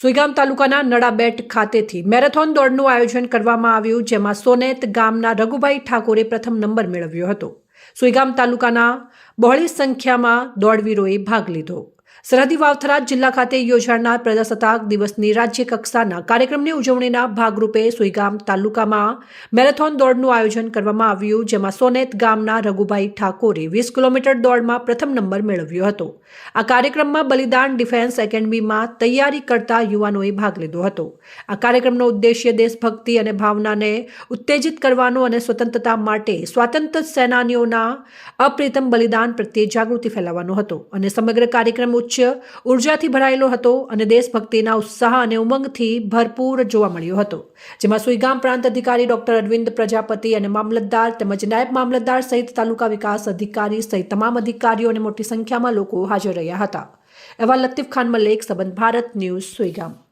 સુઈગામ તાલુકાના નડાબેટ ખાતેથી મેરેથોન દોડનું આયોજન કરવામાં આવ્યું, જેમાં સોનેત ગામના રઘુભાઈ ઠાકોરે પ્રથમ નંબર મેળવ્યો હતો. સુઈગામ તાલુકાના બહોળી સંખ્યામાં દોડવીરોએ ભાગ લીધો. સરહદી વાવથરા જિલ્લા ખાતે યોજાનાર પ્રજાસત્તાક દિવસની રાજ્ય કક્ષાના કાર્યક્રમની ઉજવણીના ભાગરૂપે સુઈગામ તાલુકામાં મેરેથોન દોડનું આયોજન કરવામાં આવ્યું, જેમાં સોનેત ગામના રઘુભાઈ ઠાકોરે વીસ કિલોમીટર દોડમાં પ્રથમ નંબર મેળવ્યો હતો. આ કાર્યક્રમમાં બલિદાન ડિફેન્સ એકેડમીમાં તૈયારી કરતા યુવાનોએ ભાગ લીધો હતો. આ કાર્યક્રમનો ઉદ્દેશ્ય દેશભક્તિ અને ભાવનાને ઉત્તેજિત કરવાનો અને સ્વતંત્રતા માટે સ્વાતંત્ર્ય સેનાનીઓના અપ્રિતમ બલિદાન પ્રત્યે જાગૃતિ ફેલાવવાનો હતો અને સમગ્ર કાર્યક્રમ ઉચ્ચ ઉર્જાથી ભરાયેલો હતો અને દેશભક્તિના ઉત્સાહ અને ઉમંગથી ભરપૂર જોવા મળ્યો હતો. જેમાં સુઈગામ પ્રાંત અધિકારી ડોક્ટર અરવિંદ પ્રજાપતિ અને મામલતદાર તેમજ નાયબ મામલતદાર સહિત તાલુકા વિકાસ અધિકારી સહિત તમામ અધિકારીઓ અને મોટી સંખ્યામાં લોકો હાજર રહ્યા હતા. એવા લતીફ ખાન મલેક, સંબંધ ભારત ન્યૂઝ સુઈગામ.